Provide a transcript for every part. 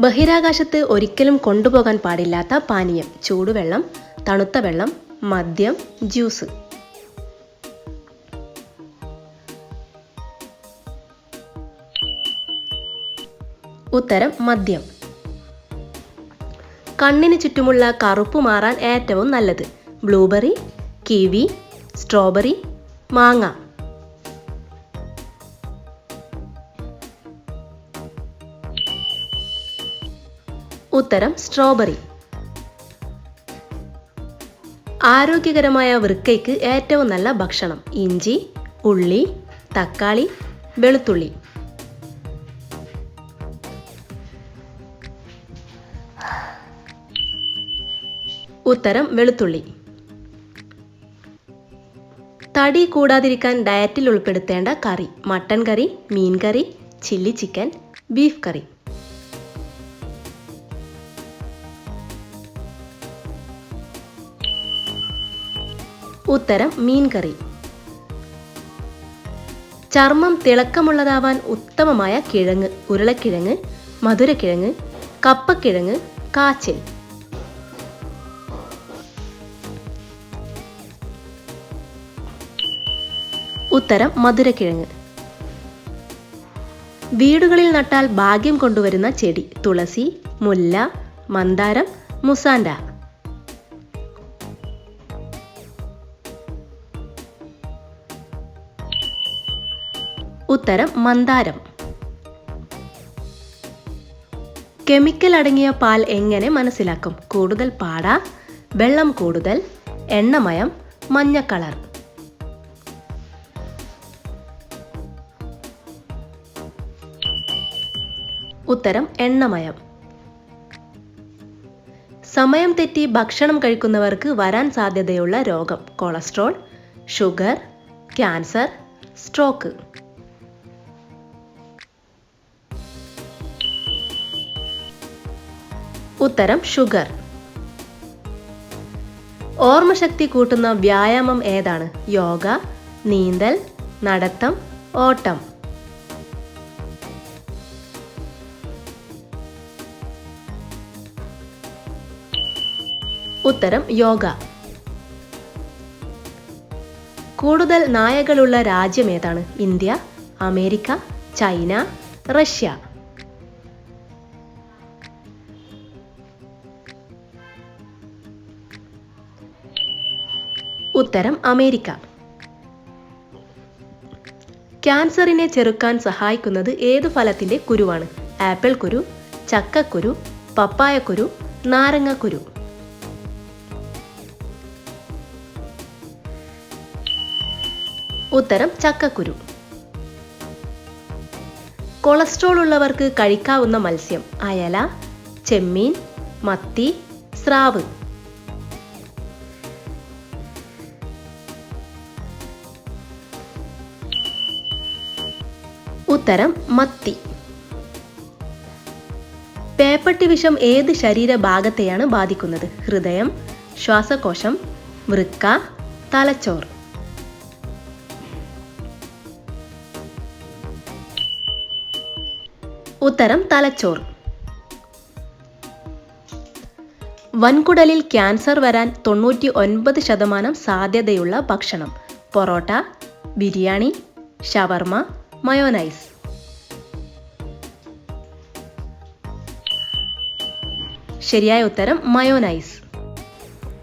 ബഹിരാകാശത്ത് ഒരിക്കലും കൊണ്ടുപോകാൻ പാടില്ലാത്ത പാനീയം ചൂടുവെള്ളം തണുത്ത വെള്ളം മദ്യം ജ്യൂസ്. ഉത്തരം മദ്യം. കണ്ണിന് ചുറ്റുമുള്ള കറുപ്പ് മാറാൻ ഏറ്റവും നല്ലത്. ബ്ലൂബെറി കിവി സ്ട്രോബെറി മാങ്ങ. ഉത്തരം സ്ട്രോബെറി ആരോഗ്യകരമായ വൃക്കയ്ക്ക് ഏറ്റവും നല്ല ഭക്ഷണം ഇഞ്ചി ഉള്ളി തക്കാളി വെളുത്തുള്ളി. ഉത്തരം വെളുത്തുള്ളി. തടി കൂടാതിരിക്കാൻ ഡയറ്റിൽ ഉൾപ്പെടുത്തേണ്ട കറി മട്ടൻ കറി മീൻ കറി ചില്ലി ചിക്കൻ ബീഫ് കറി ഉത്തരം മീൻ കറി ചർമ്മം തിളക്കമുള്ളതാവാൻ ഉത്തമമായ കിഴങ്ങ് ഉരുളക്കിഴങ്ങ് മധുരക്കിഴങ്ങ് കപ്പക്കിഴങ്ങ് കാച്ചിൽ. ഉത്തരം മധുരക്കിഴങ്ങ്. വീടുകളിൽ നട്ടാൽ ഭാഗ്യം കൊണ്ടുവരുന്ന ചെടി തുളസി മുല്ല മന്ദാരം മുസാൻഡ. ഉത്തരം മന്ദാരം. കെമിക്കൽ അടങ്ങിയ പാൽ എങ്ങനെ മനസ്സിലാക്കും? കൂടുതൽ പാട വെള്ളം കൂടുതൽ എണ്ണമയം മഞ്ഞ കളർ. ഉത്തരം എണ്ണമയം. സമയം തെറ്റി ഭക്ഷണം കഴിക്കുന്നവർക്ക് വരാൻ സാധ്യതയുള്ള രോഗം. Cholesterol sugar cancer stroke. ഉത്തരം ഷുഗർ. ഓർമ്മശക്തി കൂട്ടുന്ന വ്യായാമം ഏതാണ്? യോഗ നീന്തൽ നടത്തം ഓട്ടം. ഉത്തരം യോഗ. കൂടുതൽ നായകളുള്ള രാജ്യം ഏതാണ്? India America China Russia. ഉത്തരം അമേരിക്ക. ക്യാൻസറിനെ ചെറുക്കാൻ സഹായിക്കുന്നത് ഏത് ഫലത്തിന്റെ കുരുവാണ്? ആപ്പിൾ കുരു ചക്കക്കുരു പപ്പായക്കുരു നാരങ്ങക്കുരു. ഉത്തരം ചക്കക്കുരു. കൊളസ്ട്രോൾ ഉള്ളവർക്ക് കഴിക്കാവുന്ന മത്സ്യം അയല ചെമ്മീൻ മത്തി സ്രാവ്. ഉത്തരം മത്തി. പേപ്പട്ടി വിഷം ഏത് ശരീരഭാഗത്തെയാണ് ബാധിക്കുന്നത്? ഹൃദയം ശ്വാസകോശം വൃക്ക തലച്ചോർ ഉത്തരം തലച്ചോർ വൻകുടലിൽ ക്യാൻസർ വരാൻ തൊണ്ണൂറ്റി ഒൻപത് ശതമാനം സാധ്യതയുള്ള ഭക്ഷണം. Porotta biryani shawarma mayonnaise. ശരിയായ ഉത്തരം മയോനൈസ്.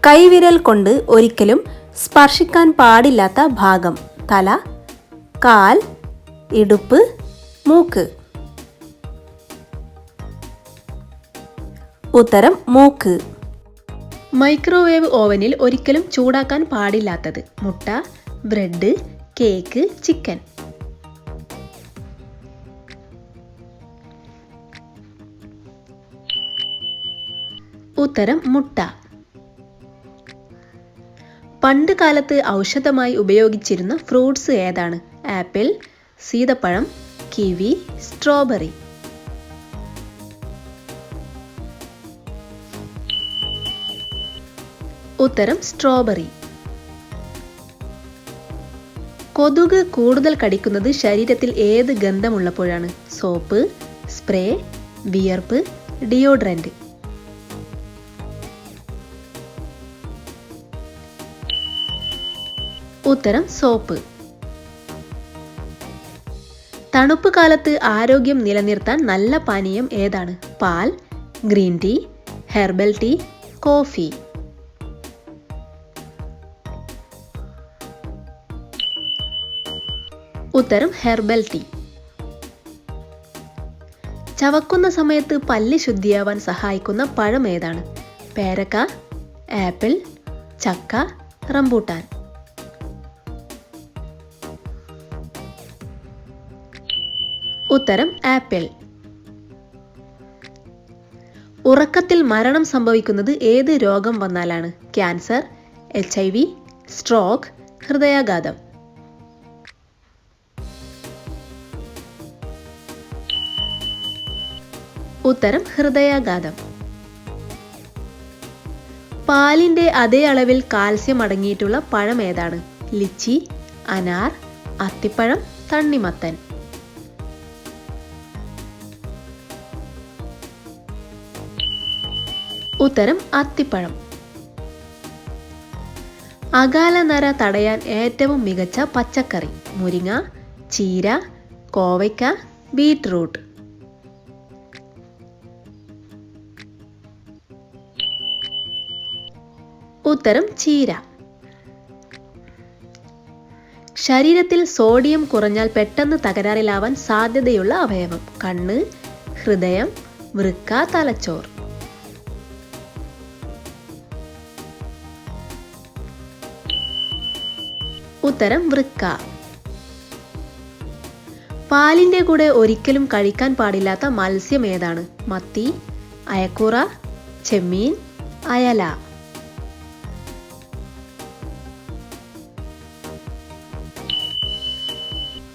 കൈവിരൽ കൊണ്ട് ഒരിക്കലും സ്പർശിക്കാൻ പാടില്ലാത്ത ഭാഗം. തല കാൽ ഇടുപ്പ് മൂക്ക്. ഉത്തരം മൂക്ക്. മൈക്രോവേവ് ഓവനിൽ ഒരിക്കലും ചൂടാക്കാൻ പാടില്ലാത്തത്. മുട്ട ബ്രെഡ് കേക്ക് ചിക്കൻ. ഉത്തരം മുട്ട. പണ്ട് കാലത്ത് ഔഷധമായി ഉപയോഗിച്ചിരുന്ന ഫ്രൂട്ട്സ് ഏതാണ്? ആപ്പിൾ സീതപ്പഴം കിവി സ്ട്രോബെറി. ഉത്തരം സ്ട്രോബെറി. കൊതുക് കൂടുതൽ കടിക്കുന്നത് ശരീരത്തിൽ ഏത് ഗന്ധമുള്ളപ്പോഴാണ്? സോപ്പ് സ്പ്രേ വിയർപ്പ് ഡിയോഡ്രന്റ് ഉത്തരം സോപ്പ്. തണുപ്പ് കാലത്ത് ആരോഗ്യം നിലനിർത്താൻ നല്ല പാനീയം ഏതാണ്? പാൽ green tea herbal tea coffee. ഉത്തരം ഹെർബൽ ടീ. ചവക്കുന്ന സമയത്ത് പല്ല് ശുദ്ധിയാവാൻ സഹായിക്കുന്ന പഴം ഏതാണ്? പേരക്ക ആപ്പിൾ ചക്ക റംബൂട്ടാൻ. ഉത്തരം ആപ്പിൾ. ഉറക്കത്തിൽ മരണം സംഭവിക്കുന്നത് ഏത് രോഗം വന്നാലാണ്? Cancer H I V stroke ഹൃദയാഘാതം. ഉത്തരം ഹൃദയാഘാതം. പാലിന്റെ അതേ അളവിൽ കാൽസ്യം അടങ്ങിയിട്ടുള്ള പഴം ഏതാണ്? ലിച്ചി അനാർ അത്തിപ്പഴം തണ്ണിമത്തൻ. ഉത്തരം അത്തിപ്പഴം. അകാല നര തടയാൻ ഏറ്റവും മികച്ച പച്ചക്കറി മുരിങ്ങ ചീര കോവയ്ക്ക ബീറ്റ്റൂട്ട്. ഉത്തരം ചീര. ശരീരത്തിൽ സോഡിയം കുറഞ്ഞാൽ പെട്ടെന്ന് തകരാറിലാവാൻ സാധ്യതയുള്ള അവയവം കണ്ണ് ഹൃദയം വൃക്ക തലച്ചോർ ഉത്തരം വൃക്ക. പാലിന്റെ കൂടെ ഒരിക്കലും കഴിക്കാൻ പാടില്ലാത്ത മത്സ്യം ഏതാണ്? മത്തി അയക്കുറ ചെമ്മീൻ അയല.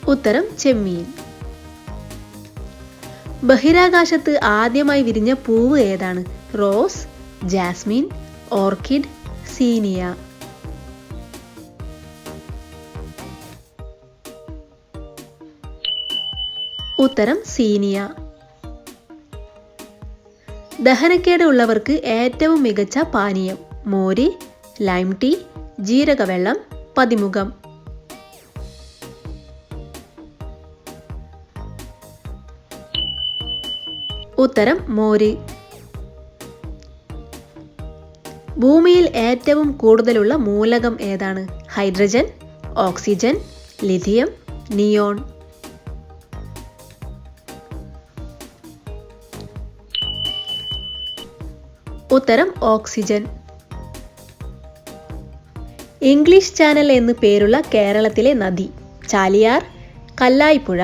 ഉത്തരം ചെമ്മീൻ. ബഹിരാകാശത്ത് ആദ്യമായി വിരിഞ്ഞ പൂവ് ഏതാണ്? Rose jasmine orchid zinnia. ഉത്തരം സീനിയ. ദഹനക്കേട് ഉള്ളവർക്ക് ഏറ്റവും മികച്ച പാനീയം മോര് ലൈം ടീ ജീരകവെള്ളം പതിമുഖം. ഉത്തരം മോര്. ഭൂമിയിൽ ഏറ്റവും കൂടുതലുള്ള മൂലകം ഏതാണ്? Hydrogen oxygen lithium neon. ഉത്തരം ഓക്സിജൻ. ഇംഗ്ലീഷ് ചാനൽ എന്ന് പേരുള്ള കേരളത്തിലെ നദി. ചാലിയാർ കല്ലായിപ്പുഴ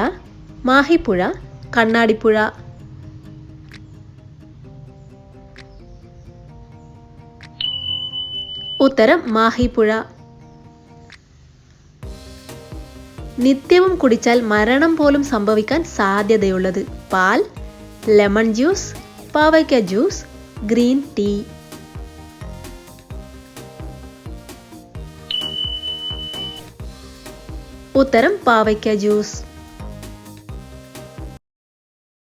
മാഹിപ്പുഴ കണ്ണാടിപ്പുഴ. ഉത്തരം മാഹിപ്പുഴ. നിത്യവും കുടിച്ചാൽ മരണം പോലും സംഭവിക്കാൻ സാധ്യതയുള്ളത് പാൽ ലെമൺ ജ്യൂസ് പാവയ്ക്ക ജ്യൂസ് ഗ്രീൻ ടീ. ഉത്തരം പാവയ്ക്ക ജ്യൂസ്.